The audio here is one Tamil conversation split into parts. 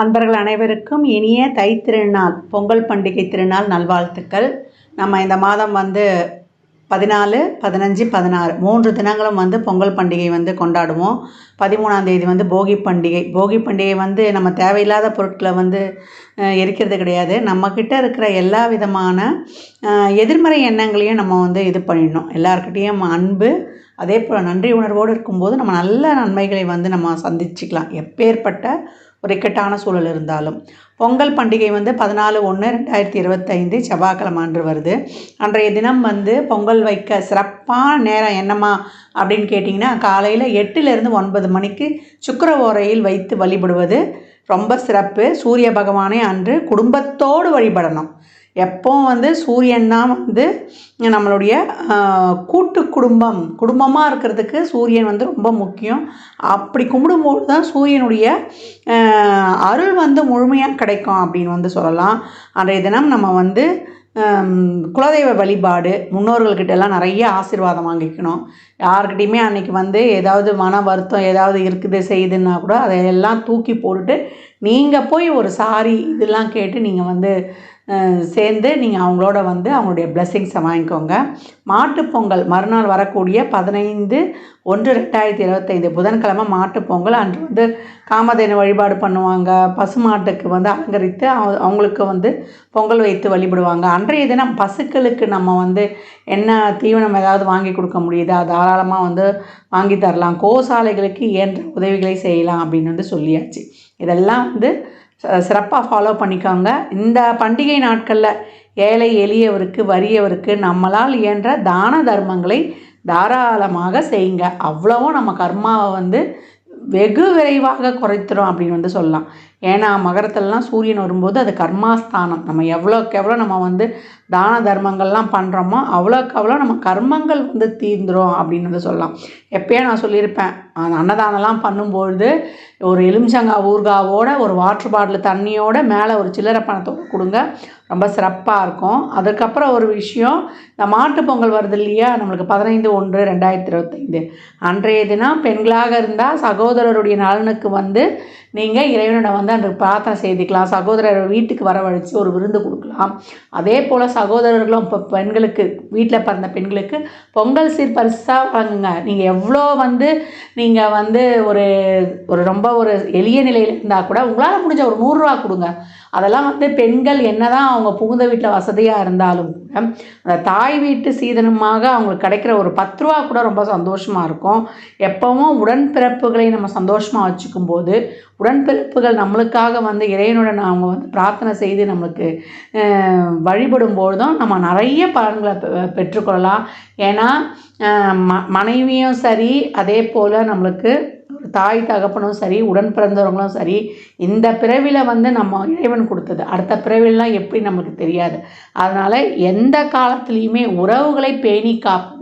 அன்பர்கள் அனைவருக்கும் இனிய தை திருநாள் பொங்கல் பண்டிகை திருநாள் நல்வாழ்த்துக்கள். நம்ம இந்த மாதம் வந்து பதினாலு பதினஞ்சு பதினாறு மூன்று தினங்களும் வந்து பொங்கல் பண்டிகை வந்து கொண்டாடுவோம். பதிமூணாம் தேதி வந்து போகி பண்டிகை. போகி பண்டிகை வந்து நம்ம தேவையில்லாத பொருட்களை வந்து எரிக்கிறது கிடையாது. நம்மக்கிட்ட இருக்கிற எல்லா விதமான எதிர்மறை எண்ணங்களையும் நம்ம வந்து இது பண்ணிடணும். எல்லாருக்கிட்டேயும் அன்பு அதே போல் நன்றி உணர்வோடு இருக்கும்போது நம்ம நல்ல நன்மைகளை வந்து நம்ம சந்திச்சுக்கலாம். எப்பேற்பட்ட ஒரு இக்கட்டான சூழல் இருந்தாலும். பொங்கல் பண்டிகை வந்து பதினாலு ஒன்று ரெண்டாயிரத்தி இருபத்தைந்து செவ்வாய்க்கிழமை அன்று வருது. அன்றைய தினம் வந்து பொங்கல் வைக்க சிறப்பான நேரம் என்னம்மா அப்படின்னு கேட்டிங்கன்னா காலையில் எட்டுலேருந்து ஒன்பது மணிக்கு சுக்கர ஓரையில் வைத்து வழிபடுவது ரொம்ப சிறப்பு. சூரிய பகவானை அன்று குடும்பத்தோடு வழிபடணும். எப்போவும் வந்து சூரியன் தான் வந்து நம்மளுடைய கூட்டு குடும்பம். குடும்பமாக இருக்கிறதுக்கு சூரியன் வந்து ரொம்ப முக்கியம். அப்படி கும்பிடும்போது தான் சூரியனுடைய அருள் வந்து முழுமையாக கிடைக்கும் அப்படின்னு வந்து சொல்லலாம். அன்றைய தினம் நம்ம வந்து குலதெய்வ வழிபாடு முன்னோர்கள்கிட்ட எல்லாம் நிறைய ஆசீர்வாதம் வாங்கிக்கணும். யாருக்கிட்டையுமே அன்றைக்கி வந்து ஏதாவது மன வருத்தம் ஏதாவது இருக்குது செய்யுதுன்னா கூட அதையெல்லாம் தூக்கி போட்டுட்டு நீங்கள் போய் ஒரு சாரி இதெல்லாம் கேட்டு நீங்கள் வந்து சேர்ந்து நீங்கள் அவங்களோட வந்து அவங்களுடைய பிளெஸ்ஸிங்ஸை வாங்கிக்கோங்க. மாட்டுப் பொங்கல் மறுநாள் வரக்கூடிய பதினைந்து ஒன்று ரெண்டாயிரத்தி இருபத்தைந்து புதன்கிழமை மாட்டுப் பொங்கல். அன்று வந்து காமதேன வழிபாடு பண்ணுவாங்க. பசுமாட்டுக்கு வந்து அலங்கரித்து அவ- அவங்களுக்கு வந்து பொங்கல் வைத்து வழிபடுவாங்க. அன்றைய தினம் பசுக்களுக்கு நம்ம வந்து என்ன தீவனம் ஏதாவது வாங்கி கொடுக்க முடியுதா தாராளமாக வந்து வாங்கி தரலாம். கோசாலைகளுக்கு இயன்ற உதவிகளை செய்யலாம் அப்படின்னு வந்து சொல்லியாச்சு. இதெல்லாம் வந்து சிறப்பாக ஃபாலோ பண்ணிக்கோங்க. இந்த பண்டிகை நாட்களில் ஏழை எளியவருக்கு வறியவருக்கு நம்மளால் இயன்ற தான தர்மங்களை தாராளமாக செய்யுங்க. அவ்வளவும் நம்ம கர்மாவை வந்து வெகு விரைவாக குறைத்துரும் அப்படின்னு வந்து சொல்லலாம். ஏன்னா மகரத்துலலாம் சூரியன் வரும்போது அது கர்மாஸ்தானம். நம்ம எவ்வளோக்கு எவ்வளோ நம்ம வந்து தான தர்மங்கள்லாம் பண்ணுறோமோ அவ்வளோக்கு அவ்வளோ நம்ம கர்மங்கள் வந்து தீர்ந்துரும் அப்படின்னு வந்து சொல்லலாம். எப்பயே நான் சொல்லியிருப்பேன் அந்த அன்னதானம்லாம் பண்ணும்பொழுது ஒரு எலுமிச்சங்காய் ஊர்காவோட ஒரு வாட்டர் பாட்டில் தண்ணியோட மேலே ஒரு சில்லறை பணத்தை கொடுங்க. ரொம்ப சிறப்பாக இருக்கும். அதுக்கப்புறம் ஒரு விஷயம் இந்த மாட்டுப் பொங்கல் வருது இல்லையா? நம்மளுக்கு பதினைந்து ஒன்று ரெண்டாயிரத்தி இருபத்தைந்து. அன்றைய தினம் பெண்களாக இருந்தால் சகோதரருடைய நலனுக்கு வந்து நீங்கள் இறைவனிடம் வந்து அன்று பிரார்த்தனை செய்துக்கலாம். சகோதரர் வீட்டுக்கு வரவழைச்சு ஒரு விருந்து கொடுக்கலாம். அதே போல் சகோதரர்களும் இப்போ பெண்களுக்கு வீட்டில் பிறந்த பெண்களுக்கு பொங்கல் சீர் பரிசாக வழங்குங்க. நீங்கள் எவ்வளோ வந்து நீங்கள் வந்து ஒரு ஒரு ரொம்ப ஒரு எளிய நிலையில் இருந்தால் கூட உங்களால் முடிஞ்ச ஒரு நூறுரூவா கொடுங்க. அதெல்லாம் வந்து பெண்கள் என்னதான் அவங்க புகுந்த வீட்டில் வசதியாக இருந்தாலும் கூட அந்த தாய் வீட்டு சீதனமாக அவங்களுக்கு கிடைக்கிற ஒரு பத்து ரூபா கூட ரொம்ப சந்தோஷமாக இருக்கும். எப்போவும் உடன்பிறப்புகளை நம்ம சந்தோஷமாக வச்சுக்கும் போது உடன்பிறப்புகள் நம்மளுக்காக வந்து இறைவனுடன் அவங்க வந்து பிரார்த்தனை செய்து நம்மளுக்கு அஹ், வழிபடும் நம்ம நிறைய பலன்களை பெ- பெற்றுக்கொள்ளலாம். ஏன்னா ம மனைவியும் சரி அதே போல் நம்மளுக்கு ஒரு தாய் தகப்பனும் சரி உடன் பிறந்தவங்களும் சரி இந்த பிறவியில் வந்து நம்ம இறைவன் கொடுத்தது. அடுத்த பிறவிலாம் எப்படி நமக்கு தெரியாது. அதனால் எந்த காலத்துலேயுமே உறவுகளை பேணி காப்பது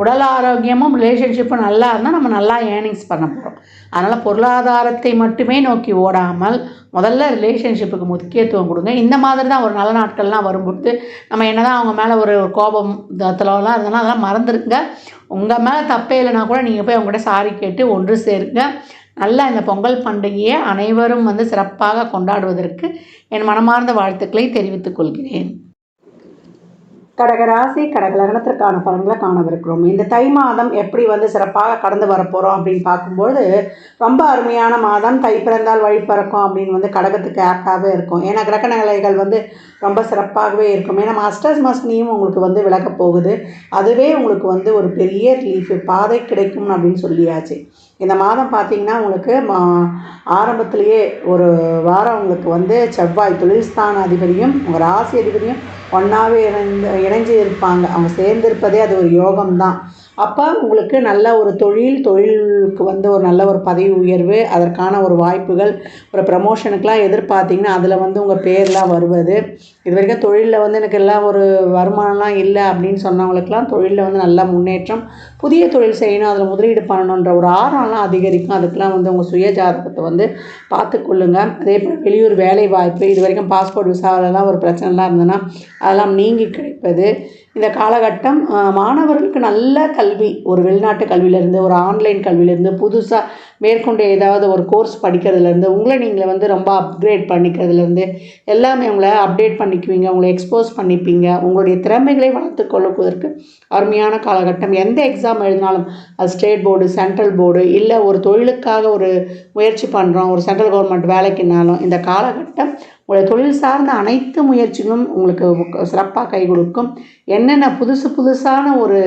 உடல் ஆரோக்கியமும் ரிலேஷன்ஷிப்பும் நல்லா இருந்தால் நம்ம நல்லா ஏர்னிங்ஸ் பண்ண போகிறோம் அதனால் பொருளாதாரத்தை மட்டுமே நோக்கி ஓடாமல் முதல்ல ரிலேஷன்ஷிப்புக்கு முக்கியத்துவம் கொடுங்க. இந்த மாதிரி தான் ஒரு நல்ல நாட்கள்லாம் வரும்பொழுது நம்ம என்ன தான் அவங்க மேலே ஒரு கோபம் தத்துலலாம் இருந்தோம்னா அதெல்லாம் மறந்துருங்க. உங்கள் மேலே தப்பே இல்லைனா கூட நீங்கள் போய் அவங்ககிட்ட சாரி கேட்டு ஒன்று சேருங்க. நல்லா இந்த பொங்கல் பண்டிகையை அனைவரும் வந்து சிறப்பாக கொண்டாடுவதற்கு என் மனமார்ந்த வாழ்த்துக்களை தெரிவித்துக் கொள்கிறேன். கடகராசி கடகலகனத்திற்கான பலன்களை காணவிருக்கிறோம். இந்த தை மாதம் எப்படி வந்து சிறப்பாக கடந்து வரப்போகிறோம் அப்படின்னு பார்க்கும்பொழுது ரொம்ப அருமையான மாதம். தை பிறந்தால் வழி பிறக்கும் அப்படின்னு வந்து கடகத்துக்கு ஆப்டாகவே இருக்கும். ஏன்னா கிரக நிலைகள் வந்து ரொம்ப சிறப்பாகவே இருக்கும். ஏன்னா மாஸ்டர்ஸ் மஸ்னியும் உங்களுக்கு வந்து விளக்கப் போகுது. அதுவே உங்களுக்கு வந்து ஒரு பெரிய ரிலீஃப் பாதை கிடைக்கும் அப்படின்னு சொல்லியாச்சு. இந்த மாதம் பார்த்தீங்கன்னா உங்களுக்கு மா ஆரம்பத்துலேயே ஒரு வாரம் உங்களுக்கு வந்து செவ்வாய் தொழில்ஸ்தான அதிபதியும் உங்கள் ராசி அதிபதியும் ஒன்றாவே இணைந்து இணைஞ்சு இருப்பாங்க. அவங்க சேர்ந்திருப்பதே அது ஒரு யோகம்தான். அப்போ உங்களுக்கு நல்ல ஒரு தொழில் தொழிலுக்கு வந்து ஒரு நல்ல ஒரு பதவி உயர்வு அதற்கான ஒரு வாய்ப்புகள் ஒரு ப்ரமோஷனுக்கெலாம் எதிர்பார்த்தீங்கன்னா அதில் வந்து உங்கள் பேர்லாம் வருவது. இது வரைக்கும் தொழிலில் வந்து எனக்கு எல்லாம் ஒரு வருமானம்லாம் இல்லை அப்படின்னு சொன்னவங்களுக்குலாம் தொழிலில் வந்து நல்ல முன்னேற்றம் புதிய தொழில் செய்யணும் அதில் முதலீடு பண்ணணுன்ற ஒரு ஆர்வம்லாம் அதிகரிக்கும். அதுக்கெலாம் வந்து உங்கள் சுய ஜாதகத்தை வந்து பார்த்துக்கொள்ளுங்கள் அதே போல் வெளியூர் வேலை வாய்ப்பு இது வரைக்கும் பாஸ்போர்ட் விசாவிலலாம் ஒரு பிரச்சனைலாம் இருந்ததுன்னா அதெல்லாம் நீங்கி கிடைப்பது. இந்த காலகட்டம் மாணவர்களுக்கு நல்ல கல்வி. ஒரு வெளிநாட்டு கல்வியிலேருந்து ஒரு ஆன்லைன் கல்வியிலேருந்து புதுசாக மேற்கொண்டு ஏதாவது ஒரு கோர்ஸ் படிக்கிறதுலேருந்து உங்களை நீங்கள் வந்து ரொம்ப அப்கிரேட் பண்ணிக்கிறதுலேருந்து எல்லாமே உங்களை அப்டேட் பண்ணிக்குவீங்க உங்களை எக்ஸ்போஸ் பண்ணிப்பீங்க. உங்களுடைய திறமைகளை வளர்த்து கொள்ளுவதற்கு அருமையான காலகட்டம். எந்த எக்ஸாம் எழுதினாலும் அது ஸ்டேட் போர்டு சென்ட்ரல் போர்டு இல்லை ஒரு தொழிலுக்காக ஒரு முயற்சி பண்ணுறோம் ஒரு சென்ட்ரல் கவர்மெண்ட் வேலைக்குனாலும் இந்த காலகட்டம் உங்களுடைய தொழில் சார்ந்த அனைத்து முயற்சிகளும் உங்களுக்கு சிறப்பாக கை கொடுக்கும். என்னென்ன புதுசு புதுசான ஒரு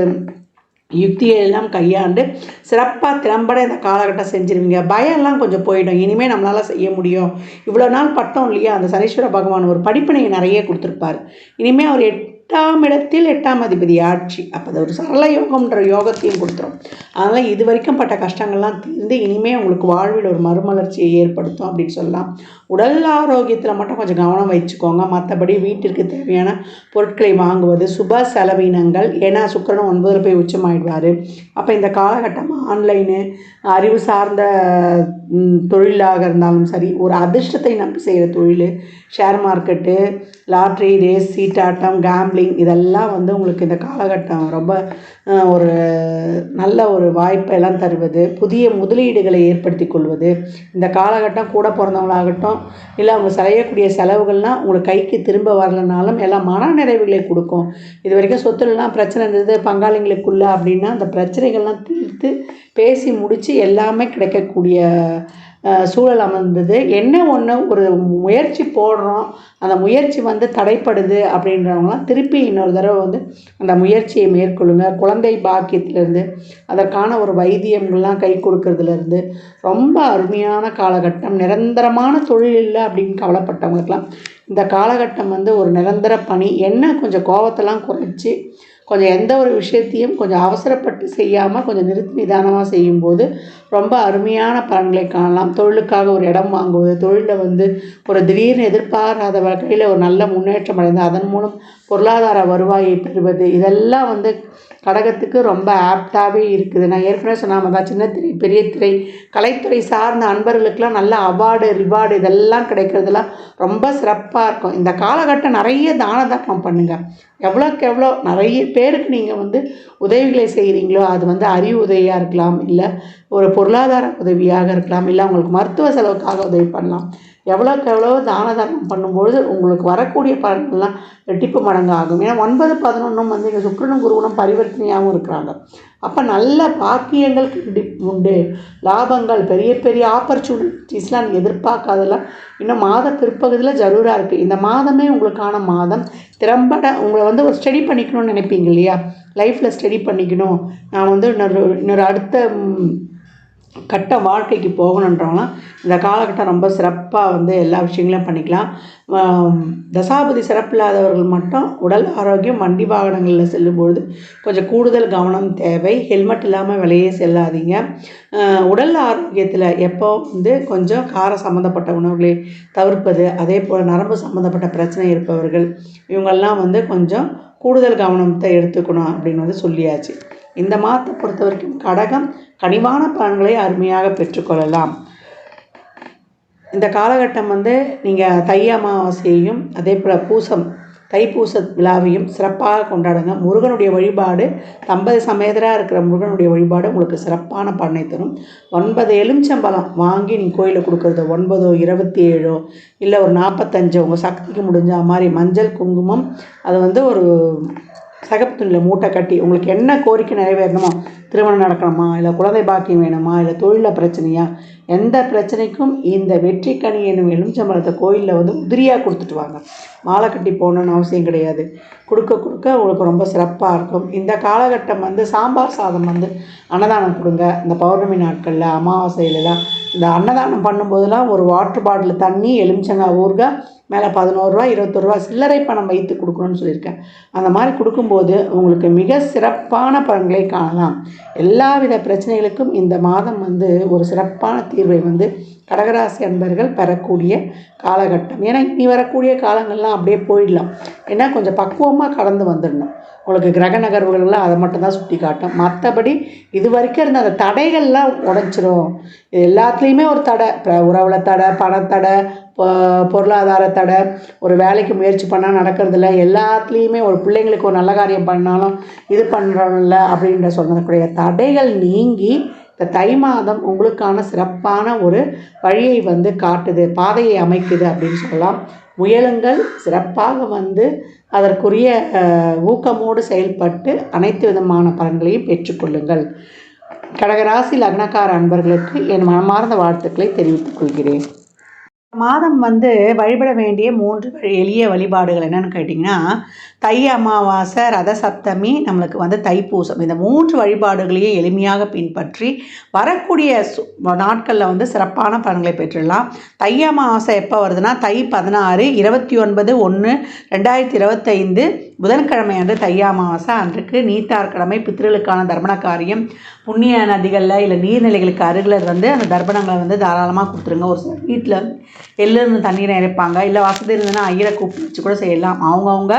யுக்தியை எல்லாம் கையாண்டு சிறப்பாக திறம்பட இந்த காலகட்டம் செஞ்சுருவீங்க. பயம்லாம் கொஞ்சம் போயிடும். இனிமேல் நம்மளால் செய்ய முடியும். இவ்வளோ நாள் பட்டோம் இல்லையா? அந்த சனீஸ்வர பகவான் ஒரு படிப்பினை நிறைய கொடுத்துருப்பார். இனிமேல் அவர் எட் எட்டாம் இடத்தில் எட்டாம் அதிபதி ஆட்சி. அப்போ அது ஒரு சரள யோகம்ன்ற யோகத்தையும் கொடுத்துரும். அதனால் இது வரைக்கும் பட்ட கஷ்டங்கள்லாம் தீர்ந்து இனிமேல் உங்களுக்கு வாழ்வில் ஒரு மறுமலர்ச்சியை ஏற்படுத்தும் அப்படின்னு சொல்லலாம். உடல் ஆரோக்கியத்தில் மட்டும் கொஞ்சம் கவனம் வச்சுக்கோங்க. மற்றபடி வீட்டிற்கு தேவையான பொருட்களை வாங்குவது சுப செலவினங்கள். ஏன்னா சுக்கரன் ஒன்பதில் போய் உச்சமாயிடுவார். அப்போ இந்த காலகட்டம் ஆன்லைனு அறிவு சார்ந்த தொழிலாக இருந்தாலும் சரி ஒரு அதிர்ஷ்டத்தை நம்பி செய்கிற தொழில் ஷேர் மார்க்கெட்டு லாட்ரி ரேஸ் சீட்டாட்டம் ட்ராவலிங் இதெல்லாம் வந்து உங்களுக்கு இந்த காலகட்டம் ரொம்ப ஒரு நல்ல ஒரு வாய்ப்பை எல்லாம் தருவது புதிய முதலீடுகளை ஏற்படுத்தி கொள்வது இந்த காலகட்டம் கூட பிறந்தவங்களாகட்டும் இல்லை அவங்க செய்யக்கூடிய செலவுகள்லாம் உங்களுக்கு கைக்கு திரும்ப வரலனாலும் எல்லாம் மன நிறைவுகளை கொடுக்கும். இது வரைக்கும் சொத்துலலாம் பிரச்சனை இருந்தது பங்காளிங்களுக்குள்ள அப்படின்னா அந்த பிரச்சனைகள்லாம் தீர்த்து பேசி முடித்து எல்லாமே கிடைக்கக்கூடிய சூழல் அமர்ந்தது. என்ன ஒன்று ஒரு முயற்சி போடுறோம். அந்த முயற்சி வந்து தடைப்படுது அப்படின்றவங்களாம் திருப்பி இன்னொரு தடவை வந்து அந்த முயற்சியை மேற்கொள்ளுங்க. குழந்தை பாக்கியத்திலேருந்து அதற்கான ஒரு வைத்தியங்கள்லாம் கை கொடுக்கறதுலேருந்து ரொம்ப அருமையான காலகட்டம். நிரந்தரமான தொழில் இல்லை அப்படின்னு கவலைப்பட்டவங்களுக்கெல்லாம் இந்த காலகட்டம் வந்து ஒரு நிரந்தர பணி. என்ன கொஞ்சம் கோபத்தெல்லாம் குறைச்சி கொஞ்சம் எந்த ஒரு விஷயத்தையும் கொஞ்சம் அவசரப்பட்டு செய்யாமல் கொஞ்சம் நிறுத்தி நிதானமாக செய்யும்போது ரொம்ப அருமையான பலன்களை காணலாம். தொழிலுக்காக ஒரு இடம் வாங்குவது தொழிலில் வந்து ஒரு திடீர்னு எதிர்பாராத வகையில் ஒரு நல்ல முன்னேற்றம் அடைந்து அதன் மூலம் பொருளாதார வருவாயை பெறுவது. இதெல்லாம் வந்து கடகத்துக்கு ரொம்ப ஆப்டாகவே இருக்குது. நான் ஏற்கனவே சொன்னாம தான் சின்ன திரை பெரிய திரை கலைத்துறை சார்ந்த அன்பர்களுக்கெல்லாம் நல்ல அவார்டு ரிவார்டு இதெல்லாம் கிடைக்கிறதுலாம் ரொம்ப சிறப்பாக இருக்கும். இந்த காலகட்டம் நிறைய தான தர்மம் பண்ணுங்கள் எவ்வளோக்கு எவ்வளோ நிறைய பேருக்கு நீங்கள் வந்து உதவிகளை செய்கிறீங்களோ அது வந்து அறிவு உதவியாக இருக்கலாம் இல்லை ஒரு பொருளாதார உதவியாக இருக்கலாம் இல்லை உங்களுக்கு மருத்துவ செலவுக்காக உதவி பண்ணலாம். எவ்வளோக்கு எவ்வளோ தான தர்மம் பண்ணும்பொழுது உங்களுக்கு வரக்கூடிய பலன்கள்லாம் ரெட்டிப்பு மடங்கு ஆகும் ஏன்னா ஒன்பது பதினொன்றும் வந்து இங்கே சுக்கிரனும் குருவனும் பரிவர்த்தனையாகவும் இருக்கிறாங்க. அப்போ நல்ல பாக்கியங்கள் உண்டு. லாபங்கள் பெரிய பெரிய ஆப்பர்ச்சுனிட்டிஸ்லாம் நீங்கள் எதிர்பார்க்காதெல்லாம். இன்னும் மாத பிற்பகுதியில் ஜரூராக இருக்குது இந்த மாதமே உங்களுக்கான மாதம். திறம்பட உங்களை வந்து ஒரு ஸ்டடி பண்ணிக்கணும்னு நினைப்பீங்க இல்லையா? லைஃப்பில் ஸ்டடி பண்ணிக்கணும். நான் வந்து இன்னொரு இன்னொரு அடுத்த கட்ட வாழ்க்கைக்கு போகணுன்றவங்களாம் இந்த காலகட்டம் ரொம்ப சிறப்பாக வந்து எல்லா விஷயங்களையும் பண்ணிக்கலாம். ஆம், தசாபதி சிறப்பில்லாதவர்கள் மட்டும் உடல் ஆரோக்கியம் வண்டி வாகனங்களில் செல்லும்பொழுது கொஞ்சம் கூடுதல் கவனம் தேவை. ஹெல்மெட் இல்லாமல் வெளியே செல்லாதீங்க. உடல் ஆரோக்கியத்தில் எப்போ வந்து கொஞ்சம் காரம் சம்மந்தப்பட்ட உணவுகளை தவிர்ப்பது அதே போல் நரம்பு சம்மந்தப்பட்ட பிரச்சனை இருப்பவர்கள் இவங்கெல்லாம் வந்து கொஞ்சம் கூடுதல் கவனத்தை எடுத்துக்கணும் அப்படின்னு வந்து சொல்லியாச்சு. இந்த மாதத்தை பொறுத்த வரைக்கும் கடகம் கனிவான பலன்களை அருமையாக பெற்றுக்கொள்ளலாம். இந்த காலகட்டம் வந்து நீங்கள் தை அமாவாசையையும் அதே போல் பூசம் தைப்பூச விழாவையும் சிறப்பாக கொண்டாடுங்க. முருகனுடைய வழிபாடு தம்பதி சமேதராக இருக்கிற முருகனுடைய வழிபாடு உங்களுக்கு சிறப்பான பலனை தரும். ஒன்பது எலுமிச்சம்பழம் வாங்கி நீங்கள் கோயிலில் கொடுக்குறது ஒன்பதோ இருபத்தி ஏழோ இல்லை ஒரு நாற்பத்தஞ்சோ உங்கள் சக்திக்கு முடிஞ்ச மாதிரி மஞ்சள் குங்குமம் அது வந்து ஒரு சகப்பு துணியில் மூட்டை கட்டி உங்களுக்கு என்ன கோரிக்கை நிறைவேறணுமோ திருமணம் நடக்கணுமா? இல்லை குழந்தை பாக்கியம் வேணுமா? இல்லை தொழிலில் பிரச்சனையா? எந்த பிரச்சனைக்கும் இந்த வெற்றிக்கனி என்னும் எலுமிச்சம்பழத்தை கோயிலில் வந்து உதிரியாக கொடுத்துட்டு வாங்க. மாலை கட்டி போகணுன்னு அவசியம் கிடையாது. கொடுக்க கொடுக்க உங்களுக்கு ரொம்ப சிறப்பாக இருக்கும். இந்த காலகட்டம் வந்து சாம்பார் சாதம் வந்து அன்னதானம் கொடுங்க. இந்த பௌர்ணமி நாட்களில் அமாவாசையிலலாம் இந்த அன்னதானம் பண்ணும்போதெல்லாம் ஒரு வாட்டர் பாட்டில் தண்ணி எலுமிச்சங்காய் ஊறுகாய் மேலே பதினோருவா இருபத்தொருவா சில்லறை பணம் வைத்து கொடுக்கணும்னு சொல்லியிருக்கேன். அந்த மாதிரி கொடுக்கும்போது உங்களுக்கு மிக சிறப்பான பலன்களை காணலாம். எல்லாவித பிரச்சனைகளுக்கும் இந்த மாதம் வந்து ஒரு சிறப்பான தீர்வை வந்து கடகராசி அன்பர்கள் பெறக்கூடிய காலகட்டம். ஏன்னா இனி வரக்கூடிய காலங்கள்லாம் அப்படியே போயிடலாம். ஏன்னா கொஞ்சம் பக்குவமாக கடந்து வந்துடணும். உங்களுக்கு கிரக நகர்வுகள்லாம் அதை மட்டும்தான் சுட்டி காட்டும் மற்றபடி இது வரைக்கும் இருந்த அந்த தடைகள்லாம் உடஞ்சிரும். இது எல்லாத்துலேயுமே ஒரு தடை. இப்போ உறவுல தடை பணத்தடை பொருளாதார தடை ஒரு வேலைக்கு முயற்சி பண்ணால் நடக்கிறதில்ல எல்லாத்துலேயுமே ஒரு பிள்ளைங்களுக்கு ஒரு நல்ல காரியம் பண்ணாலும் இது பண்ணுறோம்ல அப்படின்ற சொல்லக்கூடிய தடைகள் நீங்கி இந்த தை மாதம் உங்களுக்கான சிறப்பான ஒரு வழியை வந்து காட்டுது பாதையை அமைக்குது அப்படின்னு சொல்லலாம். முயலுங்கள் சிறப்பாக வந்து அதற்குரிய ஊக்கமோடு செயல்பட்டு அனைத்து விதமான பலன்களையும் பெற்றுக்கொள்ளுங்கள் கடகராசி லக்னக்கார அன்பர்களுக்கு என் மனமார்ந்த வாழ்த்துக்களை தெரிவித்துக் கொள்கிறேன். மாதம் வந்து வழிபட வேண்டிய மூன்று வழி- எளிய வழிபாடுகள் என்னென்னு கேட்டிங்கன்னா தை அமாவாசை ரத சப்தமி நம்மளுக்கு வந்து தைப்பூசம். இந்த மூன்று வழிபாடுகளையும் எளிமையாக பின்பற்றி வரக்கூடிய சு- நாட்களில் வந்து சிறப்பான பலன்களை பெற்றுடலாம். தை அமாவாசை எப்போ வருதுன்னா தை பதினாறு இருபத்தி ஒன்பது ஒன்று ரெண்டாயிரத்தி இருபத்தைந்து புதன்கிழமை அன்று தை அமாவாசை அன்றைக்கு நீத்தார் கடமை பித்திருளுக்கான தர்ப்பண காரியம் புண்ணிய நதிகளில் இல்லை நீர்நிலைகளுக்கு அருகில் வந்து அந்த தர்ப்பணங்களை வந்து தாராளமாக கொடுத்துருங்க. ஒரு சில வீட்டில் எள்ளிருந்து தண்ணீரை இறைப்பாங்க. இல்லை வசதி இருந்ததுன்னா ஐயரை கூப்பிட்டு வச்சு கூட செய்யலாம். அவங்கவுங்க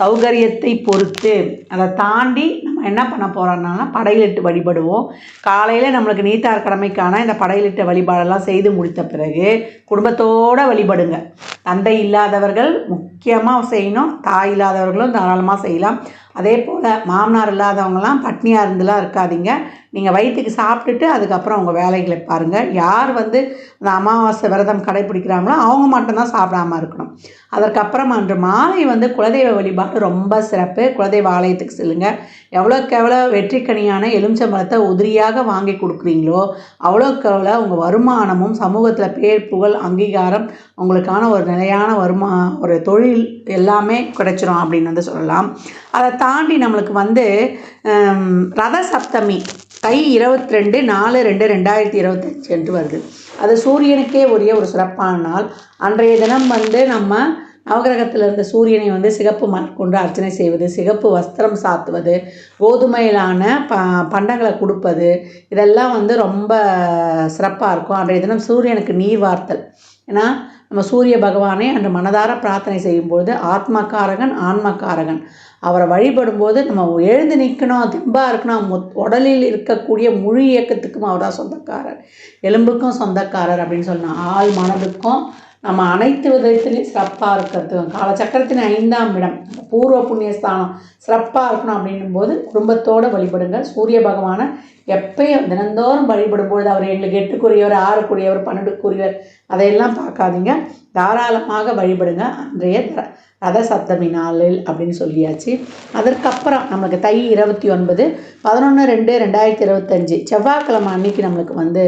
சௌகரியத்தை பொறுத்து. அதை தாண்டி நம்ம என்ன பண்ண போகிறோம்னா படையிலிட்டு வழிபடுவோம். காலையில் நம்மளுக்கு நீத்தார் கடமைக்கான இந்த படையிலிட்ட வழிபாடெல்லாம் செய்து முடித்த பிறகு குடும்பத்தோடு வழிபடுங்க. தந்தை இல்லாதவர்கள் முக்கியமாக செய்யணும். தாய் இல்லாதவர்களும் தாராளமாக செய்யலாம். அதே போல் மாமனார் இல்லாதவங்களாம் பட்னியாக இருந்துலாம் இருக்காதீங்க. நீங்கள் வயிற்றுக்கு சாப்பிட்டுட்டு அதுக்கப்புறம் உங்கள் வேலைகளை பாருங்கள் யார் வந்து அந்த அமாவாசை விரதம் கடைப்பிடிக்கிறாங்களோ அவங்க மட்டும்தான் சாப்பிடாம இருக்கணும். அதற்கப்புறம் அன்று மாலை வந்து குலதெய்வ வழிபாடு ரொம்ப சிறப்பு. குலதெய்வ ஆலயத்துக்கு செல்லுங்கள் எவ்வளோக்கு எவ்வளோ வெற்றிக்கனியான எலுமிச்சம்பழத்தை உதிரியாக வாங்கி கொடுக்குறீங்களோ அவ்வளோக்கு எவ்வளோ உங்கள் வருமானமும் சமூகத்தில் பேர் புகழ் அங்கீகாரம் உங்களுக்கான ஒரு நிலையான வருமா ஒரு தொழில் எல்லாமே கிடைச்சிரும் அப்படின்னு வந்து சொல்லலாம். அதை தாண்டி நம்மளுக்கு வந்து ரத சப்தமி தை இருபத்தி ரெண்டு நாலு ரெண்டு ரெண்டாயிரத்தி இருபத்தஞ்சு என்று வருது. அது சூரியனுக்கே உரிய ஒரு சிறப்பான நாள். அன்றைய தினம் வந்து நம்ம நவகிரகத்தில் இருந்த சூரியனை வந்து சிகப்பு மலர் கொண்டு அர்ச்சனை செய்வது சிகப்பு வஸ்திரம் சாத்துவது கோதுமையிலான ப பண்டங்களை கொடுப்பது இதெல்லாம் வந்து ரொம்ப சிறப்பாக இருக்கும். அன்றைய தினம் சூரியனுக்கு நீர் வார்த்தல். ஏன்னா நம்ம சூரிய பகவானை அன்று மனதார பிரார்த்தனை செய்யும்பொழுது ஆத்மக்காரகன் ஆன்மக்காரகன். அவரை வழிபடும்போது நம்ம எழுந்து நிற்கணும் தெம்பாக இருக்கணும் உடலில் இருக்கக்கூடிய முழு இயக்கத்துக்கும் அவர் தான் சொந்தக்காரர். எலும்புக்கும் சொந்தக்காரர் அப்படின்னு சொன்னால் ஆள் மனதுக்கும் நம்ம அனைத்து விதத்திலையும் சிறப்பாக இருக்கிறது. காலச்சக்கரத்தின் ஐந்தாம் இடம் பூர்வ புண்ணியஸ்தானம் சிறப்பாக இருக்கணும் அப்படின்னும் போது குடும்பத்தோடு வழிபடுங்க சூரிய பகவானை எப்பயும் தினந்தோறும் வழிபடும்பொழுது அவர் எங்களுக்கு எட்டுக்குரியவர் ஆறுக்குரியவர் பன்னெண்டுக்குரியவர் அதையெல்லாம் பார்க்காதீங்க. தாராளமாக வழிபடுங்க. அன்றைய ரத சப்தமி நாளில் அப்படின்னு சொல்லியாச்சு. அதற்கப்புறம் நம்மளுக்கு தை இருபத்தி ஒன்பது பதினொன்று ரெண்டு ரெண்டாயிரத்தி இருபத்தஞ்சி செவ்வாய்க்கிழமை அன்னைக்கு நம்மளுக்கு வந்து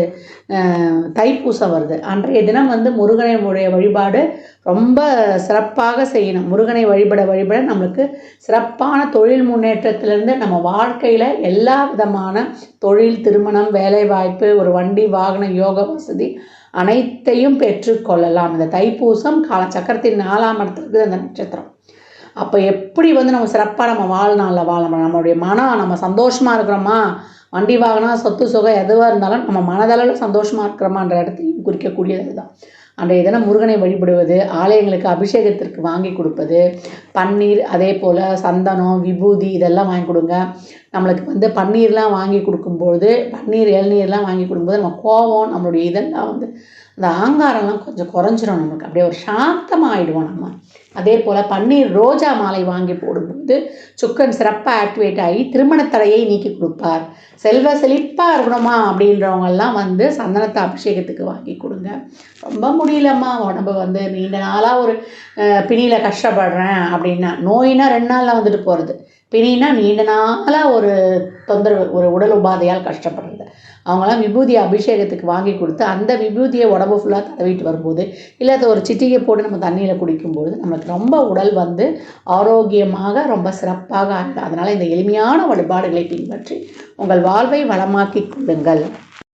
தைப்பூசம் வருது. அன்றைய தினம் வந்து முருகனுடைய வழிபாடு ரொம்ப சிறப்பாக செய்யணும். முருகனை வழிபட வழிபட நம்மளுக்கு சிறப்பான தொழில் முன்னேற்றத்திலேருந்து நம்ம வாழ்க்கையில் எல்லா விதமான தொழில் திருமணம் வேலைவாய்ப்பு ஒரு வண்டி வாகன யோக வசதி அனைத்தையும் பெற்றுக்கொள்ளலாம் இந்த தைப்பூசம் கால சக்கரத்தின் நாலாம் இடத்துக்கு அந்த நட்சத்திரம். அப்போ எப்படி வந்து நம்ம சிறப்பாக நம்ம வாழ்நாளில் வாழணும் நம்மளுடைய மனம் நம்ம சந்தோஷமாக இருக்கிறோமா? வண்டி வாகனம் சொத்து சுகம் எதுவாக இருந்தாலும் நம்ம மனதளவில் சந்தோஷமாக இருக்கிறோமான்ற இடத்தையும் குறிக்கக்கூடியது தான் அன்றைய தினம் முருகனை வழிபடுவது ஆலயங்களுக்கு அபிஷேகத்திற்கு வாங்கி கொடுப்பது பன்னீர் அதே போல் சந்தனம் விபூதி இதெல்லாம் வாங்கி கொடுங்க. நம்மளுக்கு வந்து பன்னீர்லாம் வாங்கி கொடுக்கும்போது பன்னீர் இளநீர்லாம் வாங்கி கொடுக்கும்போது நம்ம கோபம் நம்மளுடைய இதெல்லாம் வந்து அந்த ஆங்காரம்லாம் கொஞ்சம் குறைஞ்சிரும் நமக்கு. அப்படியே ஒரு சாந்தமாக ஆயிடுவோம் நம்ம. அதே போல் பன்னீர் ரோஜா மாலை வாங்கி போடும்போது சுக்கன் சிறப்பாக ஆக்டிவேட் ஆகி திருமணத் தடையை நீக்கி கொடுப்பார். செல்வ செழிப்பாக இருக்கணுமா அப்படின்றவங்கெல்லாம் வந்து சந்தனத்தை அபிஷேகத்துக்கு வாங்கி கொடுங்க. ரொம்ப முடியலம்மா உடம்பு வந்து நீண்ட நாளாக ஒரு பிணியில் கஷ்டப்படுறேன் அப்படின்னா நோயினா ரெண்டு நாளில் வந்துட்டு போகிறது பிணினா நீண்ட நாளாக ஒரு தொந்தரவு ஒரு உடல் உபாதையால் கஷ்டப்படுறது. அவங்களாம் விபூதி அபிஷேகத்துக்கு வாங்கி கொடுத்து அந்த விபூதியை உடம்பு ஃபுல்லாக தடவிட்டு வரும்போது இல்லை அதை ஒரு சிட்டிகை போட்டு நம்ம தண்ணியில் குடிக்கும்போது நம்மளுக்கு ரொம்ப உடல் வந்து ஆரோக்கியமாக ரொம்ப சிறப்பாக ஆகும் அதனால் இந்த எளிமையான வழிபாடுகளை பின்பற்றி உங்கள் வாழ்வை வளமாக்கி கொள்ளுங்கள்.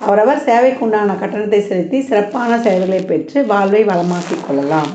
அவரவர் சேவைக்குண்டான கட்டணத்தை செலுத்தி சிறப்பான சேவைகளை பெற்று வாழ்வை வளமாக்கிக் கொள்ளலாம்.